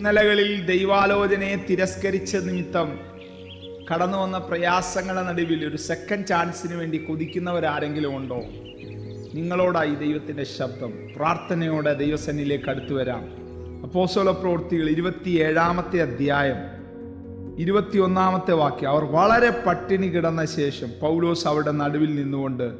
ഇന്നലകളിൽ ദൈവാലോചനയെ തിരസ്കരിച്ച നിമിത്തം കടന്നു വന്ന പ്രയാസങ്ങളുടെ നടുവിൽ ഒരു സെക്കൻഡ് ചാൻസിന് വേണ്ടി കൊതിക്കുന്നവരാരെങ്കിലും ഉണ്ടോ? നിങ്ങളോടായി ദൈവത്തിന്റെ ശബ്ദം പ്രാർത്ഥനയോടെ ദൈവസന്നിലേക്ക് അടുത്തു വരാം. അപ്പോസോല പ്രവൃത്തികൾ ഇരുപത്തി ഏഴാമത്തെ അധ്യായം ഇരുപത്തിയൊന്നാമത്തെ വാക്യം. അവർ വളരെ പട്ടിണി കിടന്ന ശേഷം പൗലോസ് അവരുടെ നടുവിൽ നിന്നുകൊണ്ട്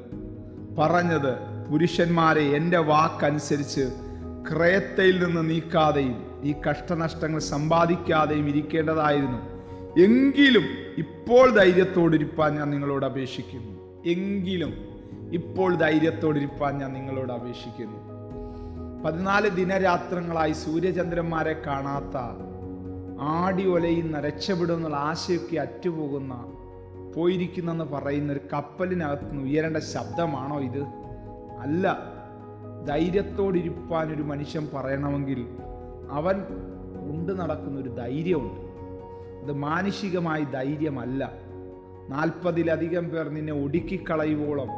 പറഞ്ഞത് പുരുഷന്മാരെ എന്റെ വാക്കനുസരിച്ച് ക്രയത്തയിൽ നിന്ന് നീക്കാതെയും ഈ കഷ്ടനഷ്ടങ്ങൾ സമ്പാദിക്കാതെയും ഇരിക്കേണ്ടതായിരുന്നു. എങ്കിലും ഇപ്പോൾ ധൈര്യത്തോടിരിപ്പാൻ ഞാൻ നിങ്ങളോട് അപേക്ഷിക്കുന്നു. എങ്കിലും ഇപ്പോൾ ധൈര്യത്തോടിരിപ്പാൻ ഞാൻ നിങ്ങളോട് അപേക്ഷിക്കുന്നു. പതിനാല് ദിനരാത്രങ്ങളായി സൂര്യചന്ദ്രന്മാരെ കാണാത്ത ആടി ഒലയുന്ന രക്ഷപ്പെടുന്നുള്ള ആശയൊക്കെ അറ്റുപോകുന്ന പോയിരിക്കുന്നെന്ന് പറയുന്ന ഒരു കപ്പലിനകത്തുനിന്ന് ഉയരേണ്ട ശബ്ദമാണോ ഇത്? അല്ല. ധൈര്യത്തോടിരിപ്പാൻ ഒരു മനുഷ്യൻ പറയണമെങ്കിൽ അവൻ കൊണ്ട് നടക്കുന്ന ഒരു ധൈര്യമുണ്ട്. അത് മാനുഷികമായ ധൈര്യമല്ല. നാൽപ്പതിലധികം പേർ നിന്നെ ഒടുക്കിക്കളയുവോളം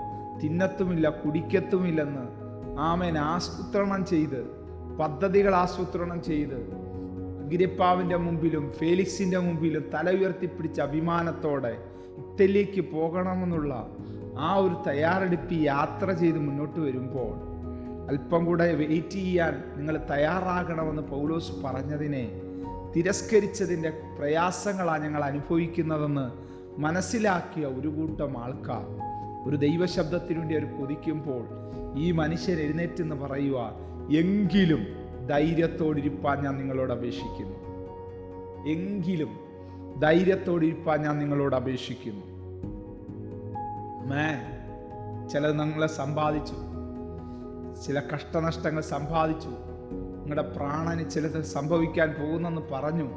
തിന്നത്തുമില്ല കുടിക്കത്തുമില്ലെന്ന് ആമേൻ ആസൂത്രണം ചെയ്ത് പദ്ധതികൾ ആസൂത്രണം ചെയ്ത് ഗിരിപ്പാവിന്റെ മുമ്പിലും ഫേലിക്സിന്റെ മുമ്പിലും തല ഉയർത്തിപ്പിടിച്ച അഭിമാനത്തോടെ ഇറ്റലിക്ക് പോകണമെന്നുള്ള ആ ഒരു തയ്യാറെടുപ്പ് യാത്ര ചെയ്ത് മുന്നോട്ട് വരുമ്പോൾ അല്പം കൂടെ വെയിറ്റ് ചെയ്യാൻ നിങ്ങൾ തയ്യാറാകണമെന്ന് പൗലോസ് പറഞ്ഞതിനെ തിരസ്കരിച്ചതിന്റെ പ്രയാസങ്ങളാണ് ഞങ്ങൾ അനുഭവിക്കുന്നതെന്ന് മനസ്സിലാക്കിയ ഒരു കൂട്ടം ആൾക്കാർ ഒരു ദൈവശബ്ദത്തിനു വേണ്ടി അവർ കൊതിക്കുമ്പോൾ ഈ മനുഷ്യൻ എഴുന്നേറ്റെന്ന് പറയുക എങ്കിലും ധൈര്യത്തോടിരിപ്പാൻ ഞാൻ നിങ്ങളോട് അപേക്ഷിക്കുന്നു. എങ്കിലും ധൈര്യത്തോടിരിപ്പാൻ ഞാൻ നിങ്ങളോട് അപേക്ഷിക്കുന്നു. മേ ചിലത് നിങ്ങളെ സമ്പാദിച്ചു. ചില കഷ്ടനഷ്ടങ്ങൾ സമ്പാദിച്ചു. നിങ്ങളുടെ പ്രാണന് ചിലത് സംഭവിക്കാൻ പോകുന്നെന്ന് പറഞ്ഞു.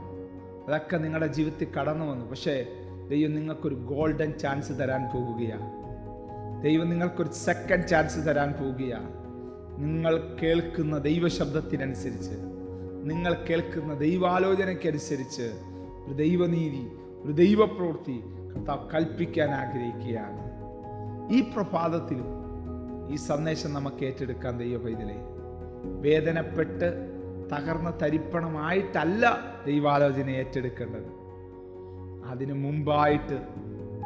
അതൊക്കെ നിങ്ങളുടെ ജീവിതത്തിൽ കടന്നു വന്നു. പക്ഷേ ദൈവം നിങ്ങൾക്കൊരു ഗോൾഡൻ ചാൻസ് തരാൻ പോകുകയാണ് ദൈവം നിങ്ങൾക്കൊരു സെക്കൻഡ് ചാൻസ് തരാൻ പോവുകയാണ് നിങ്ങൾ കേൾക്കുന്ന ദൈവശബ്ദത്തിനനുസരിച്ച് നിങ്ങൾ കേൾക്കുന്ന ദൈവാലോചനയ്ക്കനുസരിച്ച് ഒരു ദൈവനീതി ഒരു ദൈവപ്രവൃത്തി കർത്താവ് കൽപ്പിക്കാൻ ആഗ്രഹിക്കുകയാണ്. ഈ പ്രഭാതത്തിലും ഈ സന്ദേശം നമുക്ക് ഏറ്റെടുക്കാൻ ദൈവ പൈതലേ വേദനപ്പെട്ട് തകർന്ന തരിപ്പണമായിട്ടല്ല ദൈവാലോചന ഏറ്റെടുക്കേണ്ടത്. അതിനു മുമ്പായിട്ട്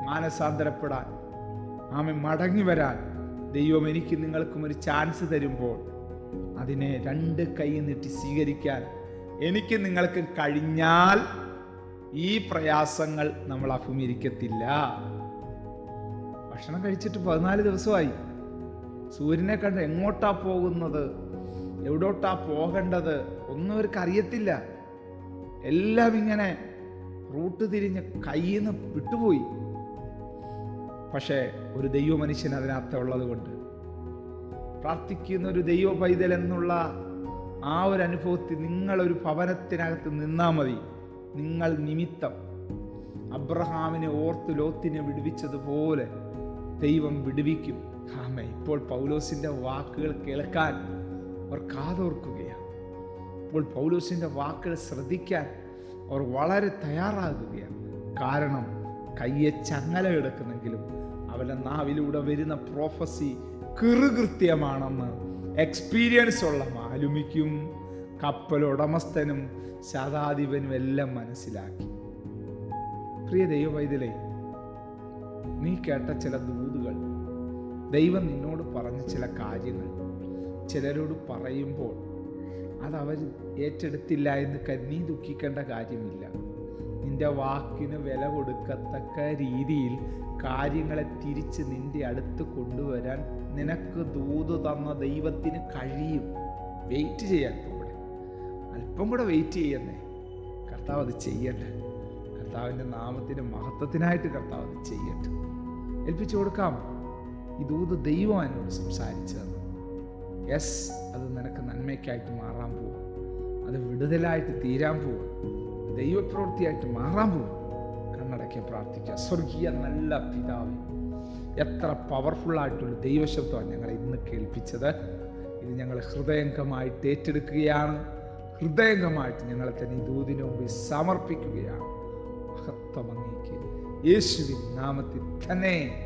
മാനസാന്തരപ്പെടാൻ ആമെ മടങ്ങി വരാൻ ദൈവം എനിക്ക് നിങ്ങൾക്കും ഒരു ചാൻസ് തരുമ്പോൾ അതിനെ രണ്ട് കൈ നീട്ടി സ്വീകരിക്കാൻ എനിക്ക് നിങ്ങൾക്ക് കഴിഞ്ഞാൽ ഈ പ്രയാസങ്ങൾ നമ്മൾ അഭിമുഖീകരിക്കത്തില്ല. ഭക്ഷണം കഴിച്ചിട്ട് പതിനാല് ദിവസമായി. സൂര്യനെ കണ്ട് എങ്ങോട്ടാ പോകുന്നത്? എവിടോട്ടാ പോകേണ്ടത്? ഒന്നും അവർക്ക് അറിയത്തില്ല. എല്ലാം ഇങ്ങനെ റൂട്ട് തിരിഞ്ഞ് കയ്യിൽ നിന്ന് വിട്ടുപോയി. പക്ഷേ ഒരു ദൈവ മനുഷ്യൻ അതിനകത്ത് ഉള്ളത് കൊണ്ട് പ്രാർത്ഥിക്കുന്ന ഒരു ദൈവ പൈതൽ എന്നുള്ള ആ ഒരു അനുഭവത്തിൽ നിങ്ങളൊരു ഭവനത്തിനകത്ത് നിന്നാൽ മതി. നിങ്ങൾ നിമിത്തം അബ്രഹാമിനെ ഓർത്ത് ലോത്തിനെ വിടുവിച്ചതുപോലെ ദൈവം വിടുവിക്കും. ആമ ഇപ്പോൾ പൗലോസിന്റെ വാക്കുകൾ കേൾക്കാൻ അവർ കാതോർക്കുകയാണ്. ഇപ്പോൾ പൗലോസിന്റെ വാക്കുകൾ ശ്രദ്ധിക്കാൻ അവർ വളരെ തയ്യാറാകുകയാണ്. കാരണം കയ്യെ ചങ്ങല കിടക്കുന്നെങ്കിലും അവന്റെ നാവിലൂടെ വരുന്ന പ്രോഫസി കൃത്യമാണെന്ന് എക്സ്പീരിയൻസ് ഉള്ള മാലുമിക്കും കപ്പലുടമസ്ഥനും ശതാധിപനും എല്ലാം മനസ്സിലാക്കി. പ്രിയ ദൈവവൈതലേ നീ കേട്ട ചില ദൂതുകൾ ദൈവം നിന്നോട് പറഞ്ഞ ചില കാര്യങ്ങൾ ചിലരോട് പറയുമ്പോൾ അത് അവർ ഏറ്റെടുത്തില്ല എന്ന് കരുതി ദുഃഖിക്കേണ്ട കാര്യമില്ല. നിന്റെ വാക്കിന് വില കൊടുക്കത്തക്ക രീതിയിൽ കാര്യങ്ങളെ തിരിച്ച് നിന്റെ അടുത്ത് കൊണ്ടുവരാൻ നിനക്ക് ദൂത് തന്ന ദൈവത്തിന് കഴിയും. വെയിറ്റ് ചെയ്യാൻ കൂടെ അല്പം കൂടെ വെയിറ്റ് ചെയ്യുന്നേ. കർത്താവ് അത് ചെയ്യട്ടെ. കർത്താവിന്റെ നാമത്തിന്റെ മഹത്വത്തിനായിട്ട് കർത്താവ് അത് ചെയ്യട്ടെ. ഏൽപ്പിച്ചു കൊടുക്കാം. ദൂത് ദൈവം എന്നോട് സംസാരിച്ചതെന്ന് യെസ് അത് നിനക്ക് നന്മയ്ക്കായിട്ട് മാറാൻ പോവാം. അത് വിടുതലായിട്ട് തീരാൻ പോവാം. ദൈവപ്രവൃത്തിയായിട്ട് മാറാൻ പോവാം. കണ്ണടയ്ക്ക് പ്രാർത്ഥിക്കുക. സ്വർഗീയ നല്ല പിതാവ് എത്ര പവർഫുള്ളായിട്ടുള്ള ദൈവശബ്ദമാണ് ഞങ്ങളെ ഇന്ന് കേൾപ്പിച്ചത്. ഇത് ഞങ്ങൾ ഹൃദയംഗമായിട്ട് ഏറ്റെടുക്കുകയാണ്. ഹൃദയംഗമായിട്ട് ഞങ്ങളെ തന്നെ ദൂതിനു മുമ്പിൽ സമർപ്പിക്കുകയാണ്. മഹത്വം അങ്ങേക്ക്. യേശുവിൻ നാമത്തിൽ തന്നെ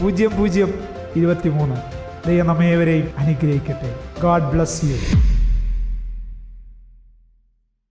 പൂജ്യം പൂജ്യം ഇരുപത്തിമൂന്ന്. ദൈവം നമ്മേവരെയും അനുഗ്രഹിക്കട്ടെ. God bless you